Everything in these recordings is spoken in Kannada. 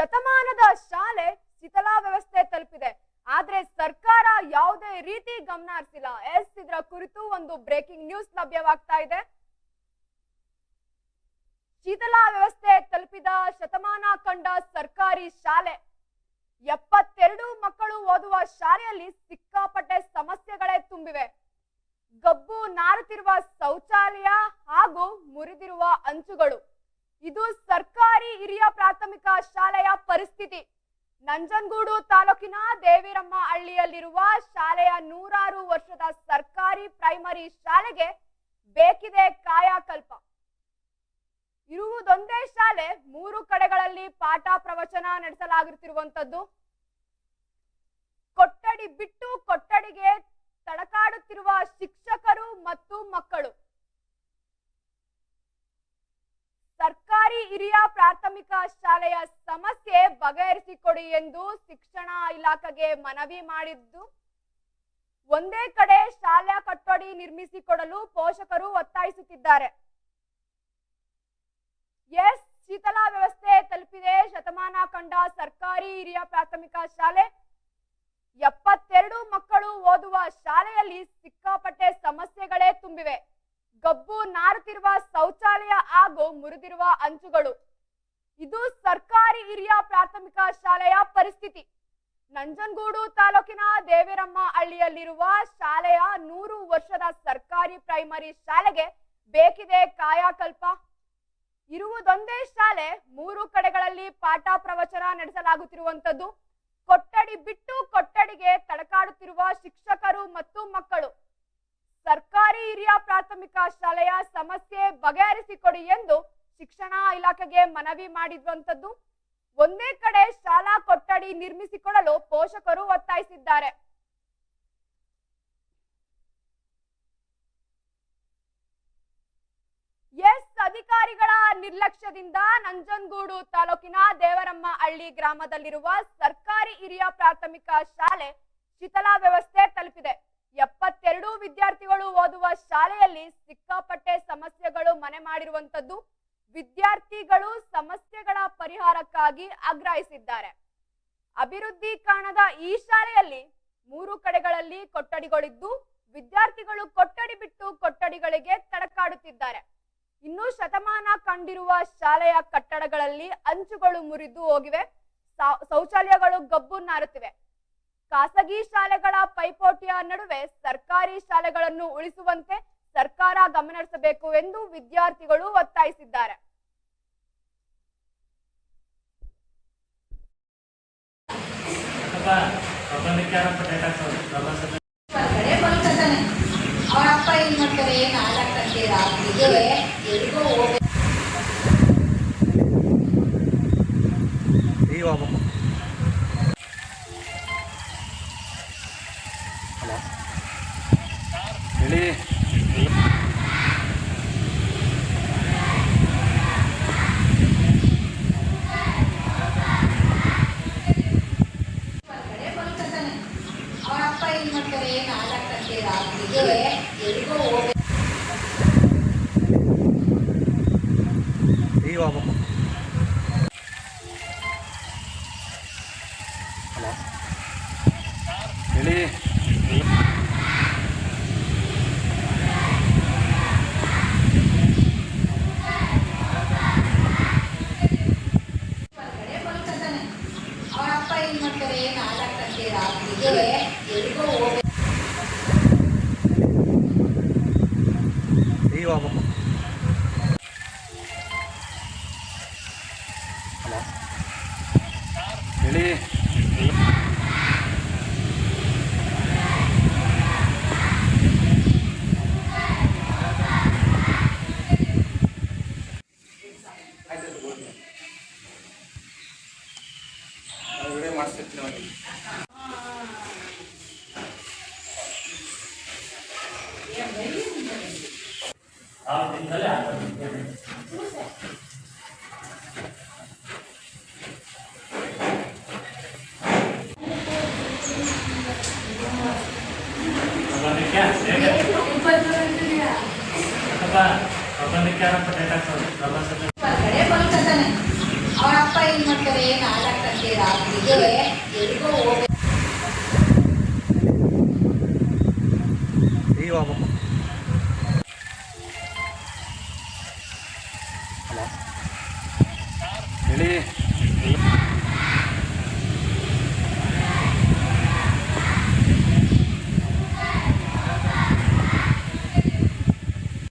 ಶತಮಾನದ ಶಾಲೆ ಶಿಥಲಾ ವ್ಯವಸ್ಥೆ ತಲುಪಿದೆ. ಆದ್ರೆ ಸರ್ಕಾರ ಯಾವುದೇ ರೀತಿ ಗಮನ ಹರಿಸಿಲ್ಲ. ಎಸ್ ಇದರ ಕುರಿತು ಒಂದು ಬ್ರೇಕಿಂಗ್ ನ್ಯೂಸ್ ಲಭ್ಯವಾಗ್ತಾ ಇದೆ. ಶೀತಲಾ ವ್ಯವಸ್ಥೆ ತಲುಪಿದ ಶತಮಾನ ಕಂಡ ಸರ್ಕಾರಿ ಶಾಲೆ. ಎಪ್ಪತ್ತೆರಡು ಮಕ್ಕಳು ಓದುವ ಶಾಲೆಯಲ್ಲಿ ಸಿಕ್ಕಾಪಟ್ಟೆ ಸಮಸ್ಯೆಗಳೇ ತುಂಬಿವೆ. ಗಬ್ಬು ನಾರುತ್ತಿರುವ ಶೌಚಾಲಯ ಹಾಗೂ ಮುರಿದಿರುವ ಅಂಚುಗಳು. ಇದು ಸರ್ಕಾರಿ ಹಿರಿಯ ಪ್ರಾಥಮಿಕ ಶಾಲೆಯ ಪರಿಸ್ಥಿತಿ. ನಂಜನಗೂಡು ತಾಲೂಕಿನ ದೇವಿರಮ್ಮ ಹಳ್ಳಿಯಲ್ಲಿರುವ ಶಾಲೆಯ ನೂರಾರು ವರ್ಷದ ಸರ್ಕಾರಿ ಪ್ರೈಮರಿ ಶಾಲೆಗೆ ಬೇಕಿದೆ ಕಾಯಕಲ್ಪ. ಇರುವುದೊಂದೇ ಶಾಲೆ ಮೂರು ಕಡೆಗಳಲ್ಲಿ ಪಾಠ ಪ್ರವಚನ ನಡೆಸಲಾಗುತ್ತಿರುವಂತದ್ದು ಕೊಠಡಿ ಬಿಟ್ಟು ಕೊಠಡಿಗೆ ತಡಕಾಡುತ್ತಿರುವ ಶಿಕ್ಷಕರು ಮತ್ತು ಮಕ್ಕಳು. ಸರ್ಕಾರಿ ಹಿರಿಯ ಪ್ರಾಥಮಿಕ ಶಾಲೆಯ ಸಮಸ್ಯೆ ಬಗೆಹರಿಸಿಕೊಡಿ ಎಂದು ಶಿಕ್ಷಣ ಇಲಾಖೆಗೆ ಮನವಿ ಮಾಡಿದ್ದು, ಒಂದೇ ಕಡೆ ಶಾಲಾ ಕಟ್ಟಡಿ ನಿರ್ಮಿಸಿಕೊಡಲು ಪೋಷಕರು ಒತ್ತಾಯಿಸುತ್ತಿದ್ದಾರೆ. ಎಸ್. ಶೀತಲಾ ವ್ಯವಸ್ಥೆ ತಲುಪಿದೆ. ಶತಮಾನ ಕಂಡ ಸರ್ಕಾರಿ ಹಿರಿಯ ಪ್ರಾಥಮಿಕ ಶಾಲೆ. ಎಪ್ಪತ್ತೆರಡು ಮಕ್ಕಳು ಓದುವ ಶಾಲೆಯಲ್ಲಿ ಸಿಕ್ಕಾಪಟ್ಟೆ ಸಮಸ್ಯೆಗಳೇ ತುಂಬಿವೆ. ಗಬ್ಬು ನಾರುತ್ತಿರುವ ಶೌಚಾಲಯ ಹಾಗೂ ಮುರಿದಿರುವ ಅಂಚುಗಳು. ಇದು ಸರ್ಕಾರಿ ಹಿರಿಯ ಪ್ರಾಥಮಿಕ ಶಾಲೆಯ ಪರಿಸ್ಥಿತಿ. ನಂಜನಗೂಡು ತಾಲೂಕಿನ ದೇವಿರಮ್ಮ ಹಳ್ಳಿಯಲ್ಲಿರುವ ಶಾಲೆಯ ನೂರು ವರ್ಷದ ಸರ್ಕಾರಿ ಪ್ರೈಮರಿ ಶಾಲೆಗೆ ಬೇಕಿದೆ ಕಾಯಕಲ್ಪ. ಇರುವುದೊಂದೇ ಶಾಲೆ ಮೂರು ಕಡೆಗಳಲ್ಲಿ ಪಾಠ ಪ್ರವಚನ ನಡೆಸಲಾಗುತ್ತಿರುವಂತದ್ದು ಕೊಠಡಿ ಬಿಟ್ಟು ಕೊಠಡಿಗೆ ತಡಕಾಡುತ್ತಿರುವ ಶಿಕ್ಷಕರು ಮತ್ತು ಮಕ್ಕಳು. ಸರ್ಕಾರಿ ಹಿರಿಯ ಪ್ರಾಥಮಿಕ ಶಾಲೆಯ ಸಮಸ್ಯೆ ಬಗೆಹರಿಸಿಕೊಡಿ ಎಂದು ಶಿಕ್ಷಣ ಇಲಾಖೆಗೆ ಮನವಿ ಮಾಡಿರುವಂತದ್ದು ಒಂದೇ ಕಡೆ ಶಾಲಾ ಕೊಠಡಿ ನಿರ್ಮಿಸಿಕೊಡಲು ಪೋಷಕರು ಒತ್ತಾಯಿಸಿದ್ದಾರೆ. ಎಸ್ ಅಧಿಕಾರಿಗಳ ನಿರ್ಲಕ್ಷ್ಯದಿಂದ ನಂಜನಗೂಡು ತಾಲೂಕಿನ ದೇವರಮ್ಮ ಹಳ್ಳಿ ಗ್ರಾಮದಲ್ಲಿರುವ ಸರ್ಕಾರಿ ಹಿರಿಯ ಪ್ರಾಥಮಿಕ ಶಾಲೆ ಶಿಥಲಾ ವ್ಯವಸ್ಥೆ ತಲುಪಿದೆ. ಎಪ್ಪತ್ತೆರಡು ವಿದ್ಯಾರ್ಥಿಗಳು ಓದುವ ಶಾಲೆಯಲ್ಲಿ ಸಿಕ್ಕಾಪಟ್ಟೆ ಸಮಸ್ಯೆಗಳು ಮನೆ ಮಾಡಿರುವಂತದ್ದು ವಿದ್ಯಾರ್ಥಿಗಳು ಸಮಸ್ಯೆಗಳ ಪರಿಹಾರಕ್ಕಾಗಿ ಆಗ್ರಹಿಸಿದ್ದಾರೆ. ಅಭಿವೃದ್ಧಿ ಕಾಣದ ಈ ಶಾಲೆಯಲ್ಲಿ ಮೂರು ಕಡೆಗಳಲ್ಲಿ ಕೊಠಡಿಗಳಿದ್ದು ವಿದ್ಯಾರ್ಥಿಗಳು ಕೊಠಡಿ ಬಿಟ್ಟು ಕೊಠಡಿಗಳಿಗೆ ತಡಕಾಡುತ್ತಿದ್ದಾರೆ. ಇನ್ನು ಶತಮಾನ ಕಂಡಿರುವ ಶಾಲೆಯ ಕಟ್ಟಡಗಳಲ್ಲಿ ಅಂಚುಗಳು ಮುರಿದು ಹೋಗಿವೆ. ಶೌಚಾಲಯಗಳು ಗಬ್ಬು ನಾರುತ್ತಿವೆ. ಖಾಸಗಿ ಶಾಲೆಗಳ ಪೈಪೋಟಿಯ ನಡುವೆ ಸರ್ಕಾರಿ ಶಾಲೆಗಳನ್ನು ಉಳಿಸುವಂತೆ ಸರ್ಕಾರ ಗಮನಹರಿಸಬೇಕು ಎಂದು ವಿದ್ಯಾರ್ಥಿಗಳು ಒತ್ತಾಯಿಸಿದ್ದಾರೆ ಈಗ ಹೋಗ್ಬೇಕು ಹಲೋ ಹೇಳಿ ಹೊರಗಡೆ ಬರ್ತದಾನೆ ಅವ್ರ ಅಪ್ಪ ಏನ್ ಮಾಡ್ತಾರೆ ನಾಲ್ಕು ಗಂಟೆ ರಾತ್ರಿಗೆ ಎಲ್ಲಿಗೋ ಹೋಗ್ಬೇಕು ಈಗ ಹೋಗ್ಬೇಕು ಹಲೋ ಹೇಳಿ ಹೊರಗಡೆ ಬರ್ತದಾನೆ ಅವ್ರ ಅಪ್ಪ ಏನ್ ಮಾಡ್ತಾರೆ ನಾಲ್ಕು ಗಂಟೆ ರಾತ್ರಿಗೆ ಎಲ್ಲಿಗೋ ಹೋಗ್ಬೇಕು ಈಗ ಹೋಗ್ಬೇಕು ಹಲೋ ಹೇಳಿ ವಿಡಿಯೋ ಮಾಡಿಸ್ತಿರ್ತೀನಿ ಅವನಿಗೆ ಆ ದಿನದಲ್ಲಿ ಆಗ್ತದೆ ಪ್ರಬಂಧಕ್ಕೆ ಹೇಗೆ ಅಥವಾ ಪ್ರಬಂಧಕ್ಕೆ ಯಾರಪ್ಪ ಡೇಟ್ ಹಾಕ್ತಾರೆ ಪ್ರಬಂಧದ ಹೊರಗಡೆ ಬರ್ತದಾನೆ ಅವ್ರ ಅಪ್ಪ ಏನ್ ಮಾಡ್ತಾರೆ ನಾಲ್ಕು ರಾತ್ರಿಗೆ ಎಲ್ಲಿಗೋ ಹೋಗ್ಬೇಕು ಈಗ ಹೋಗ್ಬೇಕು ಹಲೋ ಹೇಳಿ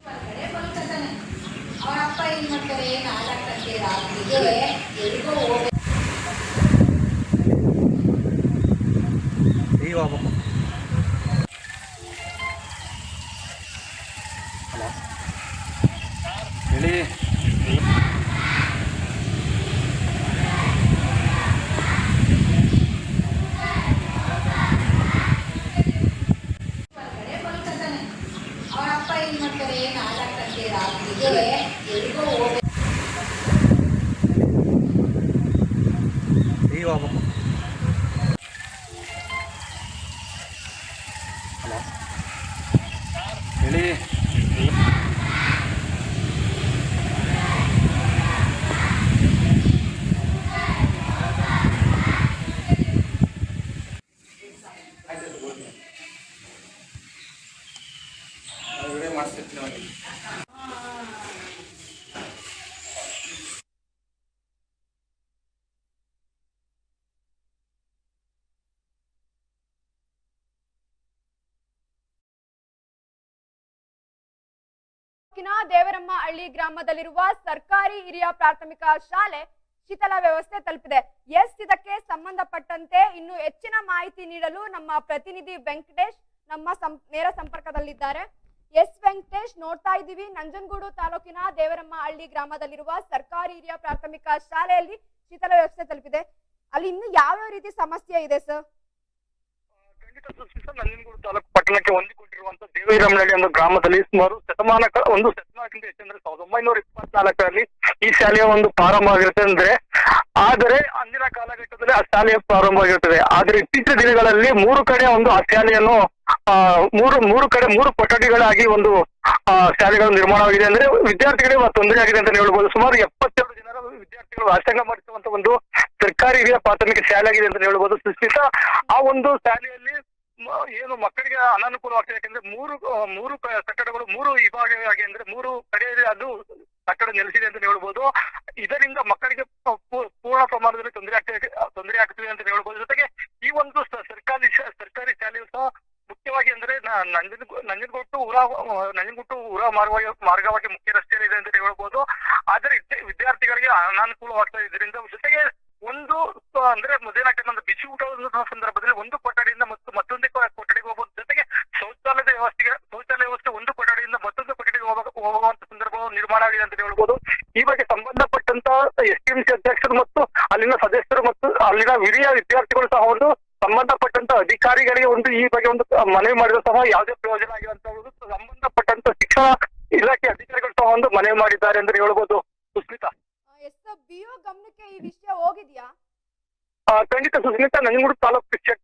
ಕಡೆ ಬಲ್ಕತಾನೆ ಅವ್ರ ಅಪ್ಪ ಏನ್ ಮಾಡ್ತಾರೆ ನಾಲ್ಕು ಗಂಟೆ ರಾತ್ರಿಗೆ ಎಲ್ಲಿಗೋ ಹೋಗ್ಬೇಕು ಈಗ ಹೋಗ್ಬೇಕು ಹಲೋ ಹೇಳಿ ಕಡೆ ಬಲ್ಕತಾನೆ ಅವ್ರ ಅಪ್ಪ ಏನ್ ಮಾಡ್ತಾರೆ ನಾಲ್ಕು ಗಂಟೆ ರಾತ್ರಿಗೆ ಎಲ್ಲಿಗೋ ಹೋಗ್ಬೇಕು ಈಗ ಹೋಗ್ಬೇಕು ಹಲೋ ಹೇಳಿ ವಿಡಿಯೋ ಮಾಡಿಸ್ತಿರ್ತೀನಿ ಅವನಿಗೆ ತಾಲೂಕಿನ ದೇವರಮ್ಮ ಹಳ್ಳಿ ಗ್ರಾಮದಲ್ಲಿರುವ ಸರ್ಕಾರಿ ಹಿರಿಯ ಪ್ರಾಥಮಿಕ ಶಾಲೆ ಶೀತಲ ವ್ಯವಸ್ಥೆ ತಲುಪಿದೆ. ಎಸ್, ಇದಕ್ಕೆ ಸಂಬಂಧಪಟ್ಟಂತೆ ಇನ್ನು ಹೆಚ್ಚಿನ ಮಾಹಿತಿ ನೀಡಲು ನಮ್ಮ ಪ್ರತಿನಿಧಿ ವೆಂಕಟೇಶ್ ನಮ್ಮ ನೇರ ಸಂಪರ್ಕದಲ್ಲಿದ್ದಾರೆ. ಎಸ್, ವೆಂಕಟೇಶ್, ನೋಡ್ತಾ ಇದ್ದೀವಿ. ನಂಜನಗೂಡು ತಾಲೂಕಿನ ದೇವರಮ್ಮ ಹಳ್ಳಿ ಗ್ರಾಮದಲ್ಲಿರುವ ಸರ್ಕಾರಿ ಹಿರಿಯ ಪ್ರಾಥಮಿಕ ಶಾಲೆಯಲ್ಲಿ ಶೀತಲ ವ್ಯವಸ್ಥೆ ತಲುಪಿದೆ. ಅಲ್ಲಿ ಇನ್ನು ಯಾವ್ಯಾವ ರೀತಿ ಸಮಸ್ಯೆ ಇದೆ, ಸರ್? ನಂಜನಗೂಡು ತಾಲೂಕು ಪಟ್ಟಣಕ್ಕೆ ಹೊಂದಿಕೊಂಡಿರುವಂತಹ ದೇವಿರಮನಹಳ್ಳಿ ಒಂದು ಗ್ರಾಮದಲ್ಲಿ ಸುಮಾರು ಶತಮಾನ ಒಂದು ಶತಮಾನಕ್ಕಿಂತ ಹೆಚ್ಚಂದ್ರೆ ಸಾವಿರದ ಒಂಬೈನೂರ ಇಪ್ಪತ್ನಾಲ್ಕರಲ್ಲಿ ಈ ಶಾಲೆಯ ಒಂದು ಪ್ರಾರಂಭ ಆಗಿರುತ್ತೆ ಅಂದ್ರೆ, ಆದರೆ ಅಂದಿನ ಕಾಲಘಟ್ಟದಲ್ಲಿ ಆ ಶಾಲೆಯ ಪ್ರಾರಂಭ ಆಗಿರುತ್ತದೆ ಆದರೆ ಇತ್ತೀಚಿನ ದಿನಗಳಲ್ಲಿ ಮೂರು ಕಡೆ ಒಂದು ಆ ಶಾಲೆಯನ್ನು ಮೂರು ಮೂರು ಕಡೆ, ಮೂರು ಕೊಠಡಿಗಳಾಗಿ ಒಂದು ಶಾಲೆಗಳು ನಿರ್ಮಾಣವಾಗಿದೆ ಅಂದ್ರೆ ವಿದ್ಯಾರ್ಥಿಗಳಿಗೆ ತೊಂದರೆ ಆಗಿದೆ ಅಂತ ಹೇಳ್ಬೋದು. ಸುಮಾರು ಎಪ್ಪತ್ತೆರಡು ಜನರ ವಿದ್ಯಾರ್ಥಿಗಳು ವ್ಯಾಸಂಗ ಮಾಡಿಸುವಂತ ಒಂದು ಸರ್ಕಾರಿ ಹಿರಿಯ ಪ್ರಾಥಮಿಕ ಶಾಲೆ ಆಗಿದೆ ಅಂತ ಹೇಳ್ಬೋದು. ಸುಸ್ಮಿತಾ ಆ ಒಂದು ಶಾಲೆಯಲ್ಲಿ ಏನು ಮಕ್ಕಳಿಗೆ ಅನಾನುಕೂಲವಾಗ್ತದೆ ಯಾಕಂದ್ರೆ ಮೂರು ಮೂರು ಕಟ್ಟಡಗಳು, ಮೂರು ವಿಭಾಗವಾಗಿ ಅಂದ್ರೆ ಮೂರು ಕಡೆಯಲ್ಲಿ ಅದು ಕಟ್ಟಡ ನೆಲೆಸಿದೆ ಅಂತ ಹೇಳ್ಬೋದು. ಇದರಿಂದ ಮಕ್ಕಳಿಗೆ ಪೂರ್ಣ ಪ್ರಮಾಣದಲ್ಲಿ ತೊಂದರೆ ಆಗ್ತದೆ ತೊಂದರೆ ಆಗ್ತದೆ ಅಂತ ಹೇಳ್ಬೋದು. ಜೊತೆಗೆ ಈ ಒಂದು ಸರ್ಕಾರಿ ಸರ್ಕಾರಿ ಶಾಲೆಯು ಸಹ ಮುಖ್ಯವಾಗಿ ಅಂದ್ರೆ ನ- ನಂಜನಗುಟ್ಟು ಊರ ನಂಜನಗುಟ್ಟು ಊರ ಮಾರ್ಗ, ಮಾರ್ಗವಾಗಿ ಮುಖ್ಯ ರಸ್ತೆಯಲ್ಲಿ ಇದೆ ಅಂತ ಹೇಳ್ಬೋದು. ಆದ್ರೆ ವಿದ್ಯ- ವಿದ್ಯಾರ್ಥಿಗಳಿಗೆ ಅನಾನುಕೂಲವಾಗ್ತಾ ಇದರಿಂದ ಜೊತೆಗೆ ಒಂದು ಸ- ಅಂದ್ರೆ ಮಧ್ಯಾಹ್ನ ಬಿಸಿ ಊಟದ ಸಂದರ್ಭದಲ್ಲಿ ಒಂದು ಕೊಠಡಿಯಿಂದ ಮತ್ತು ಮತ್ತೊಂದು ಕೊಠಡಿಗೆ ಹೋಗುವ, ಜೊತೆಗೆ ಶೌಚಾಲಯದ ವ್ಯವಸ್ಥೆಗೆ, ಶೌಚಾಲಯ ವ್ಯವಸ್ಥೆ ಒಂದು ಕೊಠಡಿಯಿಂದ ಮತ್ತೊಂದು ಕೊಠಡಿಗೆ ಹೋಗ- ಹೋಗುವಂತ ಸಂದರ್ಭ ನಿರ್ಮಾಣ ಆಗಿದೆ ಅಂತ ಹೇಳ್ಬೋದು. ಈ ಬಗ್ಗೆ ಸಂಬಂಧಪಟ್ಟಂತ ಎಸ್ ಟಿ ಅಧ್ಯಕ್ಷರು ಮತ್ತು ಅಲ್ಲಿನ ಸದಸ್ಯರು ಮತ್ತು ಅಲ್ಲಿನ ಹಿರಿಯ ವಿದ್ಯಾರ್ಥಿಗಳು ಸಹ ಒಂದು ಸಂಬಂಧಪಟ್ಟಂತ ಅಧಿಕಾರಿಗಳಿಗೆ ಒಂದು ಈ ಬಗ್ಗೆ ಒಂದು ಮನವಿ ಮಾಡಿದ್ರು ಸಹ ಯಾವುದೇ ಪ್ರಯೋಜನ ಆಗಿಲ್ಲ ಅಂತ ಹೇಳುದು ಸಂಬಂಧಪಟ್ಟಂತ ಶಿಕ್ಷಣ ಇಲಾಖೆ ಅಧಿಕಾರಿಗಳು ಸಹ ಒಂದು ಮನವಿ ಮಾಡಿದ್ದಾರೆ ಅಂತ ಹೇಳ್ಬೋದು ಸುಸ್ಮಿತಾ. ಎಸ್ ಬಿಒ ಗಮನಕ್ಕೆ ಈ ವಿಷಯ ಹೋಗಿದ್ಯಾ? ಖಂಡಿತ ಸುಸ್ಮಿತಾ ನಂಜನಗೂಡು ತಾಲೂಕು ಚೆಕ್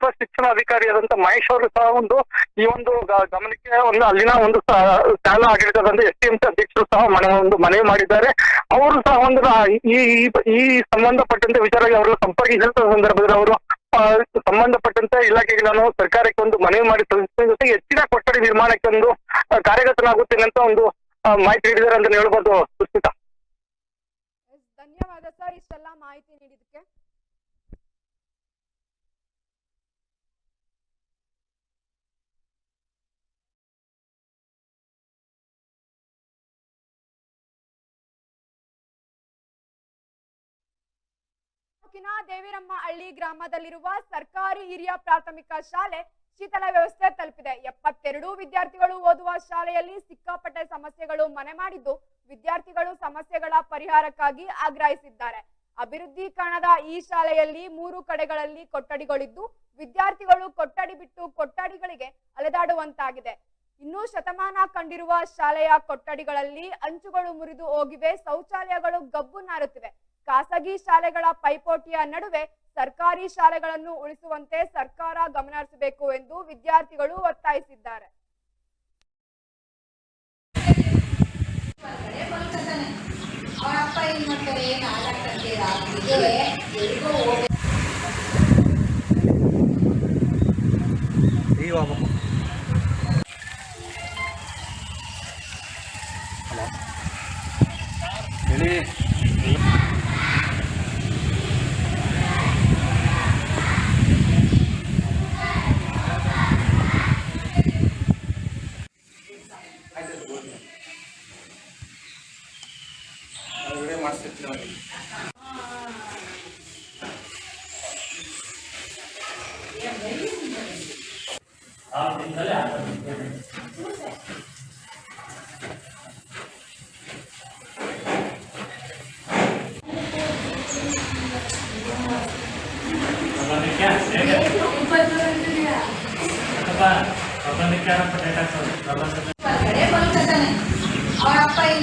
ಪೋಸ್ಟ್ ಶಿಕ್ಷಣ ಅಧಿಕಾರಿಯಾದಂತ ಮಹೇಶ್ ಅವರು ಸಹ ಒಂದು ಈ ಒಂದು ಗಮನಕ್ಕೆ ಒಂದು ಅಲ್ಲಿನ ಒಂದು ಶಾಲಾ ಆಡಳಿತದಂತ ಎಸ್ ಟಿ ಎಂ ಸಿ ಅಧ್ಯಕ್ಷರು ಸಹ ಮನೆ ಒಂದು ಮನವಿ ಮಾಡಿದ್ದಾರೆ. ಅವರು ಸಹ ಒಂದು ಈ ಈ- ಸಂಬಂಧಪಟ್ಟಂತೆ ವಿಚಾರವಾಗಿ ಅವರು ಸಂಪರ್ಕಿಸಿದ ಸಂದರ್ಭದಲ್ಲಿ ಅವರು ಸಂಬಂಧಪಟ್ಟಂತ ಇಲಾಖೆಗೆ ನಾನು ಸರ್ಕಾರಕ್ಕೆ ಒಂದು ಮನವಿ ಮಾಡಿ ಸಲ್ಲಿಸಿದ ಜೊತೆಗೆ ಹೆಚ್ಚಿನ ಕೊಠಡಿ ನಿರ್ಮಾಣಕ್ಕೆ ಒಂದು ಕಾರ್ಯಗತನಾಗುತ್ತೇನೆ ಅಂತ ಒಂದು ಮಾಹಿತಿ ನೀಡಿದ್ದಾರೆ ಅಂತ ಹೇಳ್ಬೋದು. ಸುಸ್ಮಿತಾ. ಧನ್ಯವಾದ ಸರ್, ಇಷ್ಟೆಲ್ಲ ಮಾಹಿತಿ ನೀಡಿದ್ದಕ್ಕೆ. ತಾಲೂಕಿನ ದೇವಿರಮ್ಮ ಗ್ರಾಮದಲ್ಲಿರುವ ಸರ್ಕಾರಿ ಹಿರಿಯ ಪ್ರಾಥಮಿಕ ಶಾಲೆ ಶೀತಲ ವ್ಯವಸ್ಥೆ ತಲುಪಿದೆ. ಎಪ್ಪತ್ತೆರಡು ವಿದ್ಯಾರ್ಥಿಗಳು ಓದುವ ಶಾಲೆಯಲ್ಲಿ ಸಿಕ್ಕಾಪಟ್ಟೆ ಸಮಸ್ಯೆಗಳು ಮನೆ ಮಾಡಿದ್ದು ವಿದ್ಯಾರ್ಥಿಗಳು ಸಮಸ್ಯೆಗಳ ಪರಿಹಾರಕ್ಕಾಗಿ ಆಗ್ರಹಿಸಿದ್ದಾರೆ. ಅಭಿವೃದ್ಧಿ ಕಾಣದ ಈ ಶಾಲೆಯಲ್ಲಿ ಮೂರು ಕಡೆಗಳಲ್ಲಿ ಕೊಠಡಿಗಳಿದ್ದು ವಿದ್ಯಾರ್ಥಿಗಳು ಕೊಠಡಿ ಬಿಟ್ಟು ಕೊಠಡಿಗಳಿಗೆ ಅಲೆದಾಡುವಂತಾಗಿದೆ. ಇನ್ನೂ ಶತಮಾನ ಕಂಡಿರುವ ಶಾಲೆಯ ಕೊಠಡಿಗಳಲ್ಲಿ ಅಂಚುಗಳು ಮುರಿದು ಹೋಗಿವೆ. ಶೌಚಾಲಯಗಳು ಗಬ್ಬು ನಾರುತ್ತಿವೆ. ಖಾಸಗಿ ಶಾಲೆಗಳ ಪೈಪೋಟಿಯ ನಡುವೆ ಸರ್ಕಾರಿ ಶಾಲೆಗಳನ್ನು ಉಳಿಸುವಂತೆ ಸರ್ಕಾರ ಗಮನಹರಿಸಬೇಕು ಎಂದು ವಿದ್ಯಾರ್ಥಿಗಳು ಒತ್ತಾಯಿಸಿದ್ದಾರೆ. Yeah.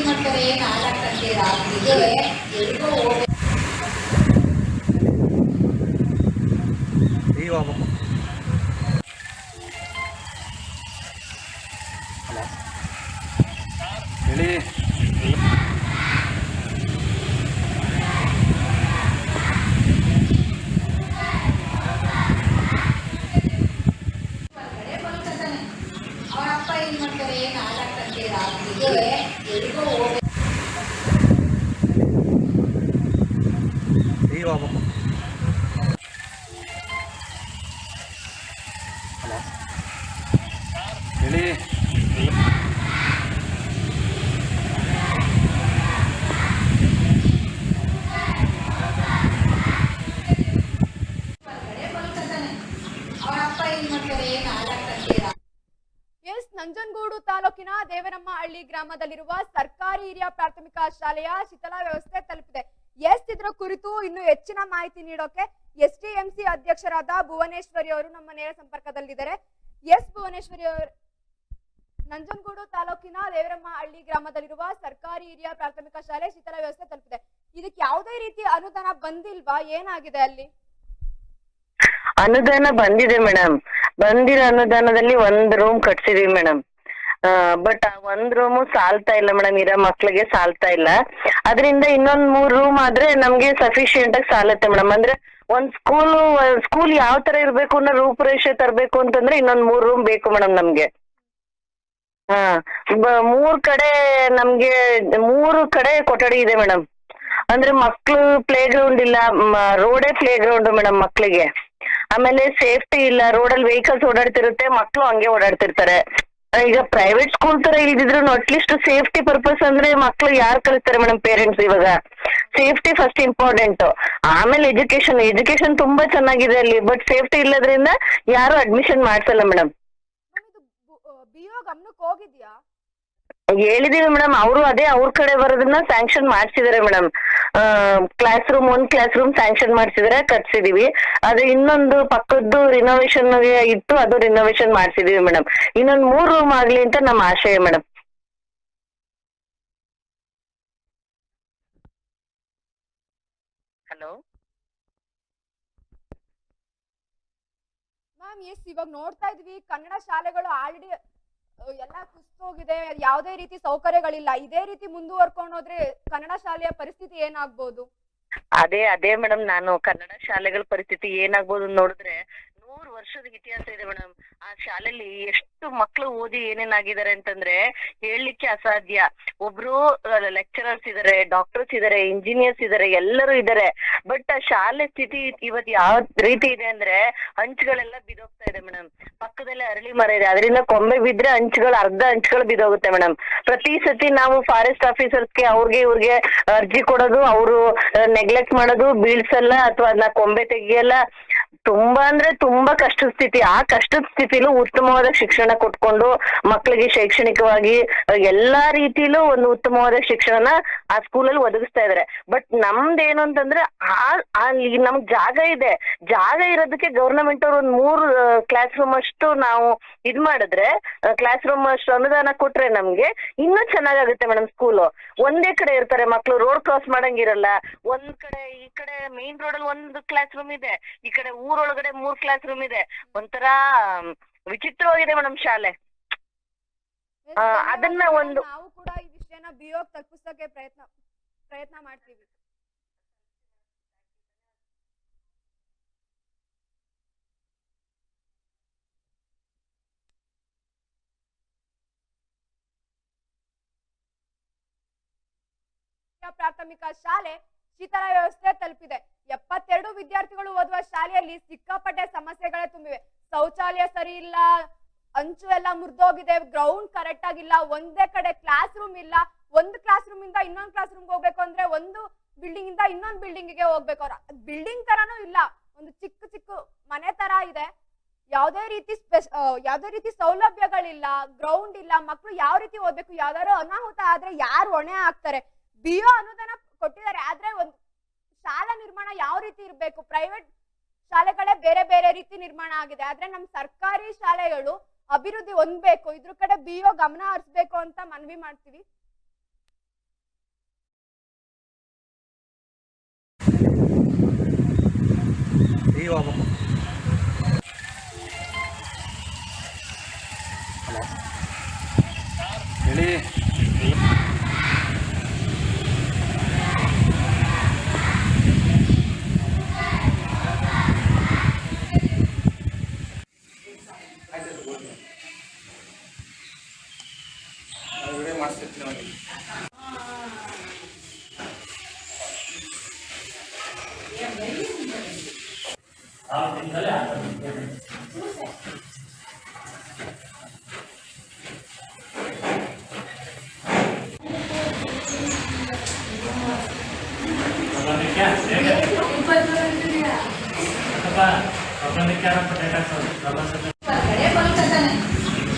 ಮಾಡ್ತಾರೆ ನಾಲ್ಕು ಈಗ ಹೋಗ್ಬೇಕು ಹಲೋ ಹೇಳಿ ಹೊರಗಡೆ ಬಲ್ಕತಾನೆ ಅವ್ರ ಅಪ್ಪ ಏನ್ ಮಾಡ್ತಾರೆ ನಾಲ್ಕು ಗಂಟೆ ರಾತ್ರಿಗೆ ಎಲ್ಲಿಗೋ ಹೋಗ್ಬೇಕು ಈಗ ಹೋಗ್ಬೇಕು ಹಲೋ ಹೇಳಿ ಹೊರಗಡೆ ಬಲ್ಕತಾನೆ ಅವ್ರ ಅಪ್ಪ ಏನ್ ಮಾಡ್ತಾರೆ ನಾಲ್ಕು ಗಂಟೆ ರಾತ್ರಿಗೆ ಎಸ್ ನಂಜನಗೂಡು ತಾಲೂಕಿನ ದೇವರಮ್ಮ ಹಳ್ಳಿ ಗ್ರಾಮದಲ್ಲಿರುವ ಸರ್ಕಾರಿ ಹಿರಿಯ ಪ್ರಾಥಮಿಕ ಶಾಲೆಯ ಶಿಥಲ ವ್ಯವಸ್ಥೆ ತಲುಪಿದೆ. ಎಸ್ ಇದರ ಕುರಿತು ಇನ್ನು ಹೆಚ್ಚಿನ ಮಾಹಿತಿ ನೀಡೋಕೆ ಎಸ್ ಟಿ ಎಂ ಸಿ ಅಧ್ಯಕ್ಷರಾದ ಭುವನೇಶ್ವರಿ ಅವರು ನಮ್ಮ ನೇರ ಸಂಪರ್ಕದಲ್ಲಿದ್ದಾರೆ. ಎಸ್ ಭುವನೇಶ್ವರಿ ಅವರು, ನಂಜನಗೂಡು ತಾಲೂಕಿನ ದೇವರಮ್ಮ ಹಳ್ಳಿ ಗ್ರಾಮದಲ್ಲಿರುವ ಸರ್ಕಾರಿ ಹಿರಿಯ ಪ್ರಾಥಮಿಕ ಶಾಲೆ ಶಿಥಲ ವ್ಯವಸ್ಥೆ ತಲುಪಿದೆ. ಇದಕ್ಕೆ ಯಾವುದೇ ರೀತಿ ಅನುದಾನ ಬಂದಿಲ್ವಾ? ಏನಾಗಿದೆ ಅಲ್ಲಿ? ಅನುದಾನ ಬಂದಿದೆ ಮೇಡಮ್. ಬಂದಿರೋ ಅನುದಾನದಲ್ಲಿ ಒಂದ್ ರೂಮ್ ಕಟ್ಸಿದೀವಿ ಮೇಡಮ್. ಬಟ್ ಒಂದ್ ರೂಮ್ ಸಾಲ್ತಾ ಇಲ್ಲ ಮೇಡಮ್ ಇರೋ ಮಕ್ಳಿಗೆ ಸಾಲ್ತಾ ಇಲ್ಲ. ಅದರಿಂದ ಇನ್ನೊಂದ್ ಮೂರ್ ರೂಮ್ ಆದ್ರೆ ನಮ್ಗೆ ಸಫಿಶಿಯಂಟ್ ಆಗಿ ಸಾಲತ್ತೆ ಮೇಡಮ್ ಅಂದ್ರೆ ಒಂದ್ ಸ್ಕೂಲ್ ಸ್ಕೂಲ್ ಯಾವ ತರ ಇರ್ಬೇಕು ಅನ್ನೋ ರೂಪುರೇಷೆ ತರ್ಬೇಕು ಅಂತಂದ್ರೆ ಇನ್ನೊಂದ್ ಮೂರ್ ರೂಮ್ ಬೇಕು ಮೇಡಮ್ ನಮ್ಗೆ. ಹಾ ಮೂರ್ ಕಡೆ ನಮ್ಗೆ, ಮೂರು ಕಡೆ ಕೊಠಡಿ ಇದೆ ಮೇಡಮ್ ಅಂದ್ರೆ ಮಕ್ಳು ಪ್ಲೇ ಗ್ರೌಂಡ್ ಇಲ್ಲ ರೋಡೇ ಪ್ಲೇ ಗ್ರೌಂಡ್ ಮೇಡಮ್ ಮಕ್ಳಿಗೆ. ಆಮೇಲೆ ಸೇಫ್ಟಿ ಇಲ್ಲ ರೋಡಲ್ಲಿ ವೆಹಿಕಲ್ಸ್ ಓಡಾಡ್ತಿರುತ್ತೆ, ಮಕ್ಳು ಹಂಗೆ ಓಡಾಡ್ತಿರ್ತಾರೆ. ಈಗ ಪ್ರೈವೇಟ್ ಸ್ಕೂಲ್ ತರ ಇಲ್ದಿದ್ರು ಅಟ್ಲೀಸ್ಟ್ ಸೇಫ್ಟಿ ಪರ್ಪಸ್ ಅಂದ್ರೆ ಮಕ್ಳು ಯಾರು ಕಲಿಸ್ತಾರೆ ಮೇಡಮ್ ಪೇರೆಂಟ್ಸ್ ಇವಾಗ? ಸೇಫ್ಟಿ ಫಸ್ಟ್ ಇಂಪಾರ್ಟೆಂಟ್ ಆಮೇಲೆ ಎಜುಕೇಶನ್ ಎಜುಕೇಶನ್ ತುಂಬಾ ಚೆನ್ನಾಗಿದೆ ಅಲ್ಲಿ ಬಟ್ ಸೇಫ್ಟಿ ಇಲ್ಲದ್ರಿಂದ ಯಾರು ಅಡ್ಮಿಷನ್ ಮಾಡ್ಸಲ್ಲ ಮೇಡಮ್ ಹೋಗಿದ್ಯಾ? ಹೇಳಿದೀವಿ ಮೇಡಮ್ ಅವರು ಅದೇ ಅವ್ರ ಕಡೆ ಬರೋದನ್ನ ಸ್ಯಾಂಕ್ಷನ್ ಮಾಡ್ಸಿದಾರೆ ಮೇಡಮ್. ಕ್ಲಾಸ್ ರೂಮ್ ಒಂದ್ ಕ್ಲಾಸ್ ರೂಮ್ ಸ್ಯಾಂಕ್ಷನ್ ಮಾಡ್ಸಿದ್ರೆ ಕಟ್ಸಿದೀವಿ. ಅದು ಇನ್ನೊಂದು ಪಕ್ಕದ್ದು ರಿನೋವೇಶನ್ ಇತ್ತು ಅದು ರಿನೋವೇಶನ್ ಮಾಡ್ಸಿದೀವಿ ಮೇಡಮ್. ಇನ್ನೊಂದ್ ಮೂರ್ ರೂಮ್ ಆಗ್ಲಿ ಅಂತ ನಮ್ಮ ಆಶಯ ಮೇಡಮ್. ಹಲೋ ಮ್ಯಾಮ್ ಎಸ್ ಇವಾಗ ನೋಡ್ತಾ ಇದ್ವಿ. ಕನ್ನಡ ಶಾಲೆಗಳು ಆಲ್ರೆಡಿ ಎಲ್ಲ ಕುಸ್ತೋಗಿದೆ. ಯಾವುದೇ ರೀತಿ ಸೌಕರ್ಯಗಳಿಲ್ಲ. ಇದೇ ರೀತಿ ಮುಂದುವರ್ಕೊಂಡು ಹೋದ್ರೆ ಕನ್ನಡ ಶಾಲೆಯ ಪರಿಸ್ಥಿತಿ ಏನಾಗ್ಬೋದು? ಅದೇ ಅದೇ ಮೇಡಮ್ ನಾನು ಕನ್ನಡ ಶಾಲೆಗಳ ಪರಿಸ್ಥಿತಿ ಏನಾಗ್ಬೋದು ನೋಡಿದ್ರೆ ನೂರು ವರ್ಷದ ಇತಿಹಾಸ ಇದೆ ಮೇಡಮ್. ಆ ಶಾಲೆಲಿ ಎಷ್ಟು ಮಕ್ಕಳು ಓದಿ ಏನೇನಾಗಿದ್ದಾರೆ ಅಂತಂದ್ರೆ ಹೇಳಲಿಕ್ಕೆ ಅಸಾಧ್ಯ. ಒಬ್ರು ಲೆಕ್ಚರರ್ಸ್ ಇದಾರೆ ಡಾಕ್ಟರ್ಸ್ ಇದಾರೆ ಇಂಜಿನಿಯರ್ಸ್ ಇದಾರೆ, ಎಲ್ಲರೂ ಇದಾರೆ. ಬಟ್ ಆ ಶಾಲೆ ಸ್ಥಿತಿ ಇವತ್ ಯಾವ ರೀತಿ ಇದೆ ಅಂದ್ರೆ ಹಂಚುಗಳೆಲ್ಲ ಬಿದೋಗ್ತಾ ಇದೆ ಮೇಡಮ್. ಪಕ್ಕದಲ್ಲೇ ಅರಳಿ ಮರ ಇದೆ. ಅದರಿಂದ ಕೊಂಬೆ ಬಿದ್ರೆ ಹಂಚುಗಳು ಅರ್ಧ ಹಂಚುಗಳು ಬಿದೋಗುತ್ತೆ ಮೇಡಮ್. ಪ್ರತಿ ಸತಿ ನಾವು ಫಾರೆಸ್ಟ್ ಆಫೀಸರ್ಸ್ಗೆ ಅವ್ರಿಗೆ ಇವ್ರಿಗೆ ಅರ್ಜಿ ಕೊಡೋದು, ಅವರು ನೆಗ್ಲೆಕ್ಟ್ ಮಾಡೋದು, ಬೀಳ್ಸಲ್ಲ ಅಥವಾ ಅದನ್ನ ಕೊಂಬೆ ತೆಗಿಯಲ್ಲ. ತುಂಬಾ ಅಂದ್ರೆ ತುಂಬಾ ಕಷ್ಟದ ಸ್ಥಿತಿ. ಆ ಕಷ್ಟದ ಸ್ಥಿತಿಲೂ ಉತ್ತಮವಾದ ಶಿಕ್ಷಣ ಕೊಟ್ಕೊಂಡು ಮಕ್ಕಳಿಗೆ ಶೈಕ್ಷಣಿಕವಾಗಿ ಎಲ್ಲಾ ರೀತಿಲೂ ಒಂದು ಉತ್ತಮವಾದ ಶಿಕ್ಷಣನ ಆ ಸ್ಕೂಲಲ್ಲಿ ಒದಗಿಸ್ತಾ ಇದಾರೆ. ಬಟ್ ನಮ್ದೇನು ಅಂತಂದ್ರೆ ಆ ಅಲ್ಲಿ ನಮ್ಗ್ ಜಾಗ ಇದೆ. ಜಾಗ ಇರೋದಕ್ಕೆ ಗವರ್ನಮೆಂಟ್ ಅವ್ರು ಒಂದ್ ಮೂರು ಕ್ಲಾಸ್ ರೂಮ್ ಅಷ್ಟು ನಾವು ಇದ್ ಮಾಡಿದ್ರೆ ಕ್ಲಾಸ್ ರೂಮ್ ಅಷ್ಟು ಅನುದಾನ ಕೊಟ್ರೆ ನಮ್ಗೆ ಇನ್ನೂ ಚೆನ್ನಾಗಾಗುತ್ತೆ ಮೇಡಮ್ ಸ್ಕೂಲು. ಒಂದೇ ಕಡೆ ಇರ್ತಾರೆ ಮಕ್ಳು ರೋಡ್ ಕ್ರಾಸ್ ಮಾಡಂಗಿರಲ್ಲ. ಒಂದ್ ಕಡೆ, ಈ ಕಡೆ ಮೇನ್ ರೋಡ್ ಅಲ್ಲಿ ಒಂದು ಕ್ಲಾಸ್ ರೂಮ್ ಇದೆ. ಈ ಕಡೆ ಊರೊಳಗಡೆ ಮೂರ್ ಕ್ಲಾಸ್ ರೂಮ್ ಇದೆ. ಒಂಥರಾ ವಿಚಿತ್ರವಾಗಿದೆ ಮೇಡಮ್ ಶಾಲೆ. ಅದನ್ನ ಒಂದು ನಾವು ಕೂಡ ಈ ವಿಷಯನ ಬಿಯೋಗ್ ತಲುಪಿಸೋಕೆ ಪ್ರಯತ್ನ ಪ್ರಯತ್ನ ಮಾಡ್ತೀವಿ. ಪ್ರಾಥಮಿಕ ಶಾಲೆ ಶೀತಲ ವ್ಯವಸ್ಥೆ ತಲುಪಿದೆ. ಎಪ್ಪತ್ತೆರಡು ವಿದ್ಯಾರ್ಥಿಗಳು ಓದುವ ಶಾಲೆಯಲ್ಲಿ ಸಿಕ್ಕಾಪಟ್ಟೆ ಸಮಸ್ಯೆಗಳೇ ತುಂಬಿವೆ. ಶೌಚಾಲಯ ಸರಿ ಇಲ್ಲ, ಅಂಚು ಎಲ್ಲ ಮುರಿದೋಗಿದೆ ಗ್ರೌಂಡ್ ಕರೆಕ್ಟ್ ಆಗಿಲ್ಲ, ಒಂದೇ ಕಡೆ ಕ್ಲಾಸ್ ರೂಮ್ ಇಲ್ಲ. ಒಂದು ಕ್ಲಾಸ್ ರೂಮ್ ಇಂದ ಇನ್ನೊಂದು ಕ್ಲಾಸ್ ರೂಮ್ಗೆ ಹೋಗ್ಬೇಕು ಅಂದ್ರೆ ಒಂದು ಬಿಲ್ಡಿಂಗ್ ಇಂದ ಇನ್ನೊಂದು ಬಿಲ್ಡಿಂಗ್ಗೆ ಹೋಗ್ಬೇಕು ಅವ್ರ. ಬಿಲ್ಡಿಂಗ್ ತರಾನು ಇಲ್ಲ. ಒಂದು ಚಿಕ್ಕ ಚಿಕ್ಕ ಮನೆ ತರ ಇದೆ. ಯಾವುದೇ ರೀತಿ ಸ್ಪೆಷ ಯಾವುದೇ ರೀತಿ ಸೌಲಭ್ಯಗಳಿಲ್ಲ ಗ್ರೌಂಡ್ ಇಲ್ಲ ಮಕ್ಕಳು ಯಾವ ರೀತಿ ಓದ್ಬೇಕು, ಯಾವ್ದಾದ್ರು ಅನಾಹುತ ಆದ್ರೆ ಯಾರು ಹೊಣೆ ಆಗ್ತಾರೆ ಬಿಯೋ ಅನುದಾನ ಕೊಟ್ಟಿದ್ದಾರೆ, ಆದ್ರೆ ಒಂದು ಶಾಲಾ ನಿರ್ಮಾಣ ಯಾವ ರೀತಿ ಇರಬೇಕು? ಪ್ರೈವೇಟ್ ಶಾಲೆಗಳೇ ಬೇರೆ ಬೇರೆ ರೀತಿ ನಿರ್ಮಾಣ ಆಗಿದೆ. ಆದ್ರೆ ನಮ್ಮ ಸರ್ಕಾರಿ ಶಾಲೆಗಳು ಅಭಿವೃದ್ಧಿ ಹೊಂದ್ಬೇಕು. ಇದ್ರ ಕಡೆ ಬಿಒ ಗಮನ ಹರಿಸ್ಬೇಕು ಅಂತ ಮನವಿ ಮಾಡ್ತೀವಿ. ಅಥವಾ ಪ್ರಬಂಧಕ್ಕೆ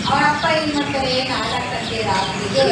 ಅವ್ರ ಅಪ್ಪ ಏನ್ ಮಾಡ್ತಾರೆ ನಾಲ್ಕಂತೆ ರಾತ್ರಿಗೆ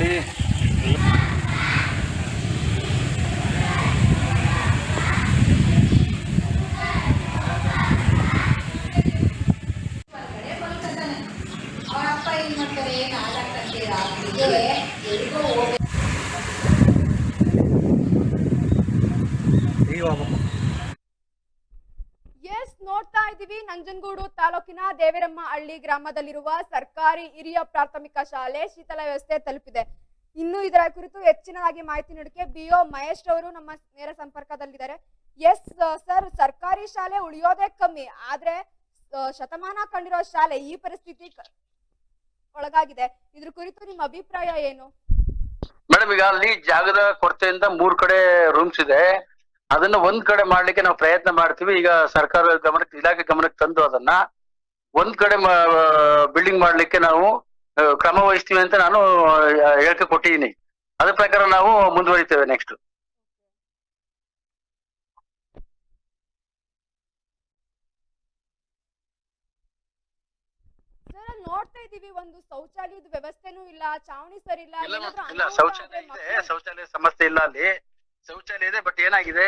ಹೇಳಿ ಹೊರಗಡೆ ಬಲ್ಕತಾನೆ ಅವ್ರ ಅಪ್ಪ ಏನ್ ಮಾಡ್ತಾರೆ ನಾಲ್ಕಂತೆ ರಾತ್ರಿಗೆ ಎಲ್ಲಿಗೋ ಹೋಗ್ಬೇಕು ಈ ಹೋಗ್ಬೇಕು ಎಸ್ ನೋಡ್ತಾ ಇದೀವಿ ನಂಜನಗೂಡು ತಾಲೂಕಿನ ದೇವರಮ್ಮ ಹಳ್ಳಿ ಗ್ರಾಮದಲ್ಲಿರುವ ಸರ್ಕಾರಿ ಹಿರಿಯ ಪ್ರಾಥಮಿಕ ಶಾಲೆ ಶೀತಲ ವ್ಯವಸ್ಥೆ ತಲುಪಿದೆ. ಇನ್ನು ಇದರ ಕುರಿತು ಹೆಚ್ಚಿನದಾಗಿ ಮಾಹಿತಿ ನೀಡಕ್ಕೆ ಬಿಒ ಮಹೇಶ್ ಅವರು ನಮ್ಮ ನೇರ ಸಂಪರ್ಕದಲ್ಲಿದ್ದಾರೆ. ಎಸ್ ಸರ್, ಸರ್ಕಾರಿ ಶಾಲೆ ಉಳಿಯೋದೇ ಕಮ್ಮಿ, ಆದ್ರೆ ಶತಮಾನ ಕಂಡಿರೋ ಶಾಲೆ ಈ ಪರಿಸ್ಥಿತಿ ಒಳಗಾಗಿದೆ. ಇದ್ರ ಕುರಿತು ನಿಮ್ಮ ಅಭಿಪ್ರಾಯ ಏನು? ಮೇಡಮ್, ಈಗ ಅಲ್ಲಿ ಜಾಗದ ಕೊರತೆಯಿಂದ ಮೂರ್ ಕಡೆ ರೂಮ್ಸ್ ಇದೆ. ಅದನ್ನ ಒಂದ್ ಕಡೆ ಮಾಡ್ಲಿಕ್ಕೆ ನಾವು ಪ್ರಯತ್ನ ಮಾಡ್ತೀವಿ. ಈಗ ಸರ್ಕಾರ ಗಮನಕ್ಕೆ, ಇಲಾಖೆ ಗಮನಕ್ಕೆ ತಂದು ಅದನ್ನ ಒಂದ್ ಕಡೆ ಬಿಲ್ಡಿಂಗ್ ಮಾಡ್ಲಿಕ್ಕೆ ನಾವು ಕ್ರಮ ವಹಿಸ್ತೀವಿ ಅಂತ ನಾನು ಹೇಳಿಕೆ ಕೊಟ್ಟಿದ್ದೀನಿ ಅದ್ರ ಪ್ರಕಾರ ನಾವು ಮುಂದುವರಿತೇವೆ ನೆಕ್ಸ್ಟ್ ಸರ್ ನೋಡ್ತಾ ಇದೀವಿ ಒಂದು ಶೌಚಾಲಯದ ವ್ಯವಸ್ಥೆನೂ ಇಲ್ಲ ಚಾವಣಿ ಸರಿ ಇಲ್ಲ ಇಲ್ಲ ಶೌಚಾಲಯ ಇದೆ ಶೌಚಾಲಯ ಸಮಸ್ಯೆ ಇಲ್ಲ ಅಲ್ಲಿ. ಶೌಚಾಲಯ ಇದೆ ಬಟ್ ಏನಾಗಿದೆ?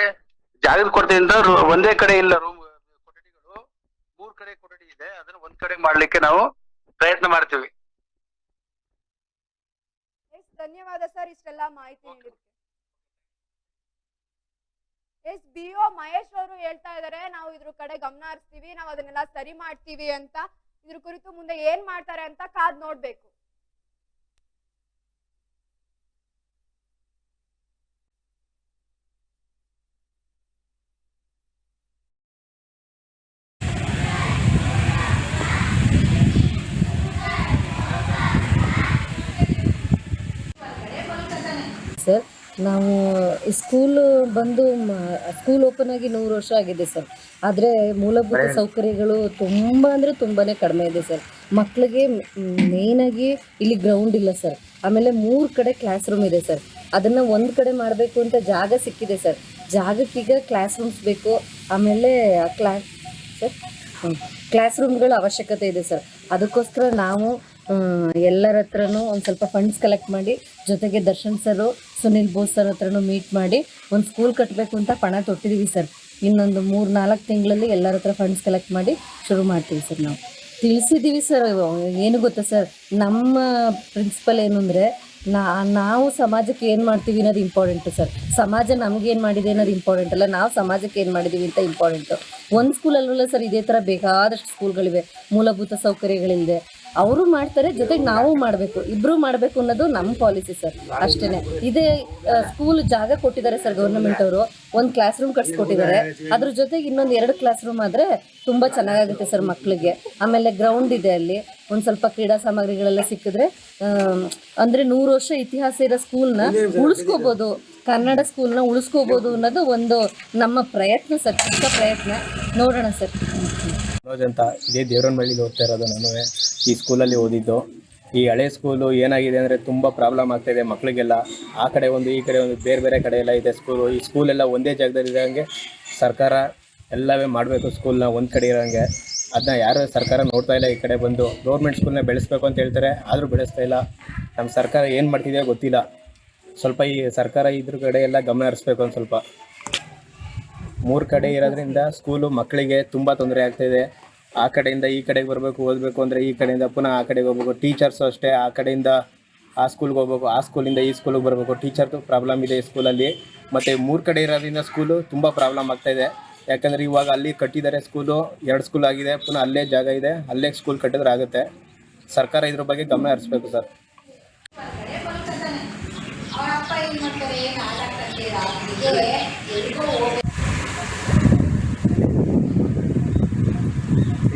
ಜಾಗದ ಕೊರತೆಯಿಂದ ಒಂದೇ ಕಡೆ ಇಲ್ಲ ರೂಮ್ ಕೊಠಡಿ ಇದೆ ಅದನ್ನ ಒಂದ್ ಕಡೆ ಮಾಡ್ಲಿಕ್ಕೆ ನಾವು ಪ್ರಯತ್ನ ಮಾಡ್ತೀವಿ. ಎಸ್ ಧನ್ಯವಾದ ಸರ್ ಇಷ್ಟೆಲ್ಲ ಮಾಹಿತಿ ನೀಡಿದ್ದಕ್ಕೆ ಎಸ್ ಬಿ ಒ ಮಹೇಶ್ ಅವರು ಹೇಳ್ತಾ ಇದಾರೆ ನಾವು ಇದ್ರ ಕಡೆ ಗಮನ ಹರಿಸ್ತೀವಿ ನಾವು ಅದನ್ನೆಲ್ಲ ಸರಿ ಮಾಡ್ತೀವಿ ಅಂತ. ಇದ್ರ ಕುರಿತು ಮುಂದೆ ಏನ್ ಮಾಡ್ತಾರೆ ಅಂತ ಕಾದ್ ನೋಡ್ಬೇಕು ಸರ್ ನಾವು ಸ್ಕೂಲ್ ಬಂದು ಸ್ಕೂಲ್ ಓಪನ್ ಆಗಿ ನೂರು ವರ್ಷ ಆಗಿದೆ ಸರ್ ಆದರೆ ಮೂಲಭೂತ ಸೌಕರ್ಯಗಳು ತುಂಬ ಅಂದರೆ ತುಂಬಾ ಕಡಿಮೆ ಇದೆ ಸರ್ ಮಕ್ಕಳಿಗೆ ಮೇಯ್ನಾಗಿ ಇಲ್ಲಿ ಗ್ರೌಂಡ್ ಇಲ್ಲ ಸರ್ ಆಮೇಲೆ ಮೂರು ಕಡೆ ಕ್ಲಾಸ್ ರೂಮ್ ಇದೆ ಸರ್ ಅದನ್ನು ಒಂದು ಕಡೆ ಮಾಡಬೇಕು ಅಂತ ಜಾಗ ಸಿಕ್ಕಿದೆ ಸರ್ ಜಾಗಕ್ಕೀಗ ಕ್ಲಾಸ್ ರೂಮ್ಸ್ ಬೇಕು. ಆಮೇಲೆ ಕ್ಲಾಸ್ ಸರ್ ಕ್ಲಾಸ್ ರೂಮ್ಗಳ ಅವಶ್ಯಕತೆ ಇದೆ ಸರ್ ಅದಕ್ಕೋಸ್ಕರ ನಾವು ಎಲ್ಲರ ಹತ್ರನೂ ಒಂದು ಸ್ವಲ್ಪ ಫಂಡ್ಸ್ ಕಲೆಕ್ಟ್ ಮಾಡಿ ಜೊತೆಗೆ ದರ್ಶನ್ ಸರು ಸುನಿಲ್ ಬೋಸ್ ಸರ್ ಹತ್ರನೂ ಮೀಟ್ ಮಾಡಿ ಒಂದು ಸ್ಕೂಲ್ ಕಟ್ಟಬೇಕು ಅಂತ ಪಣ ತೊಟ್ಟಿದ್ದೀವಿ ಸರ್ ಇನ್ನೊಂದು ಮೂರು ನಾಲ್ಕು ತಿಂಗಳಲ್ಲಿ ಎಲ್ಲರ ಹತ್ರ ಫಂಡ್ಸ್ ಕಲೆಕ್ಟ್ ಮಾಡಿ ಶುರು ಮಾಡ್ತೀವಿ ಸರ್ ನಾವು. ತಿಳಿಸಿದ್ದೀವಿ ಸರ್ ಏನು ಗೊತ್ತಾ ಸರ್ ನಮ್ಮ ಪ್ರಿನ್ಸಿಪಲ್ ಏನು ಅಂದರೆ, ನಾ, ನಾವು ಸಮಾಜಕ್ಕೆ ಏನು ಮಾಡ್ತೀವಿ ಅನ್ನೋದು ಇಂಪಾರ್ಟೆಂಟು ಸರ್ ಸಮಾಜ ನಮ್ಗೆ ಏನು ಮಾಡಿದೆ ಅನ್ನೋದು ಇಂಪಾರ್ಟೆಂಟ್ ಅಲ್ಲ, ನಾವು ಸಮಾಜಕ್ಕೆ ಏನು ಮಾಡಿದ್ದೀವಿ ಅಂತ ಇಂಪಾರ್ಟೆಂಟು ಒಂದು ಸ್ಕೂಲಲ್ಲೂ ಸರ್ ಇದೇ ಥರ ಬೇಕಾದಷ್ಟು ಸ್ಕೂಲ್ಗಳಿವೆ ಮೂಲಭೂತ ಸೌಕರ್ಯಗಳಿಲ್ಲದೆ ಅವರು ಮಾಡ್ತಾರೆ, ಜೊತೆಗೆ ನಾವು ಮಾಡಬೇಕು. ಇಬ್ಬರು ಮಾಡಬೇಕು ಅನ್ನೋದು ನಮ್ಮ ಪಾಲಿಸಿ ಸರ್ ಅಷ್ಟೇ ಇದೇ ಸ್ಕೂಲ್ ಜಾಗ ಕೊಟ್ಟಿದ್ದಾರೆ ಸರ್ ಗೌರ್ಮೆಂಟ್ ಅವರು. ಒಂದು ಕ್ಲಾಸ್ ರೂಮ್ ಕಟ್ಸ್ಕೊಟ್ಟಿದ್ದಾರೆ ಅದ್ರ ಜೊತೆಗೆ ಇನ್ನೊಂದು ಎರಡು ಕ್ಲಾಸ್ ರೂಮ್ ಆದರೆ ತುಂಬ ಚೆನ್ನಾಗಾಗುತ್ತೆ ಸರ್ ಮಕ್ಕಳಿಗೆ ಆಮೇಲೆ ಗ್ರೌಂಡ್ ಇದೆ ಅಲ್ಲಿ. ಒಂದು ಸ್ವಲ್ಪ ಕ್ರೀಡಾ ಸಾಮಗ್ರಿಗಳೆಲ್ಲ ಸಿಕ್ಕಿದ್ರೆ ಅಂದರೆ ನೂರು ವರ್ಷ ಇತಿಹಾಸ ಇರೋ ಸ್ಕೂಲ್ನ ಉಳಿಸ್ಕೋಬೋದು. ಕನ್ನಡ ಸ್ಕೂಲ್ನ ಉಳಿಸ್ಕೋಬೋದು ಅನ್ನೋದು ಒಂದು ನಮ್ಮ ಪ್ರಯತ್ನ ಸರ್ ಚಿಕ್ಕ ಪ್ರಯತ್ನ. ನೋಡೋಣ ಸರ್ ಅಂತ ಇದೇ ದೇವರನಹಳ್ಳಿಲಿ ಓದ್ತಾ ಇರೋದು ನಾನು. ಈ ಸ್ಕೂಲಲ್ಲಿ ಓದಿದ್ದು. ಈ ಹಳೆ ಸ್ಕೂಲು ಏನಾಗಿದೆ ಅಂದರೆ ತುಂಬ ಪ್ರಾಬ್ಲಮ್ ಆಗ್ತಾಯಿದೆ ಮಕ್ಕಳಿಗೆಲ್ಲ ಆ ಕಡೆ ಒಂದು, ಈ ಕಡೆ ಒಂದು, ಬೇರೆ ಬೇರೆ ಕಡೆ ಎಲ್ಲ ಇದೆ ಸ್ಕೂಲು ಈ ಸ್ಕೂಲೆಲ್ಲ ಒಂದೇ ಜಾಗದಲ್ಲಿ ಇರೋಂಗೆ ಸರ್ಕಾರ ಎಲ್ಲವೇ ಮಾಡಬೇಕು ಸ್ಕೂಲ್ನ ಒಂದು ಕಡೆ ಇರೋಂಗೆ. ಅದನ್ನ ಯಾರು ಸರ್ಕಾರ ನೋಡ್ತಾ ಇಲ್ಲ ಈ ಕಡೆ ಬಂದು. ಗೌರ್ಮೆಂಟ್ ಸ್ಕೂಲ್ನ ಬೆಳೆಸ್ಬೇಕು ಅಂತ ಹೇಳ್ತಾರೆ, ಆದರೂ ಬೆಳೆಸ್ತಾ ಇಲ್ಲ. ನಮ್ಮ ಸರ್ಕಾರ ಏನು ಮಾಡ್ತಿದೆಯೋ ಗೊತ್ತಿಲ್ಲ. ಸ್ವಲ್ಪ ಈ ಸರ್ಕಾರ ಇದ್ರ ಕಡೆ ಎಲ್ಲ ಗಮನ ಹರಿಸ್ಬೇಕು ಒಂದು ಸ್ವಲ್ಪ. ಮೂರು ಕಡೆ ಇರೋದ್ರಿಂದ ಸ್ಕೂಲು ಮಕ್ಕಳಿಗೆ ತುಂಬ ತೊಂದರೆ ಆಗ್ತಾಯಿದೆ ಆ ಕಡೆಯಿಂದ ಈ ಕಡೆಗೆ ಬರಬೇಕು, ಓದಬೇಕು ಅಂದರೆ ಈ ಕಡೆಯಿಂದ ಪುನಃ ಆ ಕಡೆಗೆ ಹೋಗ್ಬೇಕು. ಟೀಚರ್ಸು ಅಷ್ಟೇ ಆ ಕಡೆಯಿಂದ ಆ ಸ್ಕೂಲ್ಗೆ ಹೋಗ್ಬೇಕು, ಆ ಸ್ಕೂಲಿಂದ ಈ ಸ್ಕೂಲಿಗೆ ಬರಬೇಕು. ಟೀಚರ್ದು ಪ್ರಾಬ್ಲಮ್ ಇದೆ ಸ್ಕೂಲಲ್ಲಿ ಮತ್ತು ಮೂರು ಕಡೆ ಇರೋದ್ರಿಂದ ಸ್ಕೂಲು ತುಂಬ ಪ್ರಾಬ್ಲಮ್ ಆಗ್ತಾಯಿದೆ ಯಾಕಂದರೆ ಇವಾಗ ಅಲ್ಲಿ ಕಟ್ಟಿದ್ದಾರೆ ಸ್ಕೂಲು ಎರಡು ಸ್ಕೂಲ್ ಆಗಿದೆ, ಪುನಃ ಅಲ್ಲೇ ಜಾಗ ಇದೆ, ಅಲ್ಲೇ ಸ್ಕೂಲ್ ಕಟ್ಟಿದ್ರೆ ಆಗುತ್ತೆ. ಸರ್ಕಾರ ಇದ್ರ ಬಗ್ಗೆ ಗಮನ ಹರಿಸ್ಬೇಕು ಸರ್. ಮಾಡ್ತಾರೆ? ಏನು ಆಟ ಆಡ್ತಾರೆ ರಾತ್ರಿಗೆ ಎಲ್ರಿಗೂ ಹೋಗ್ಬೇಕು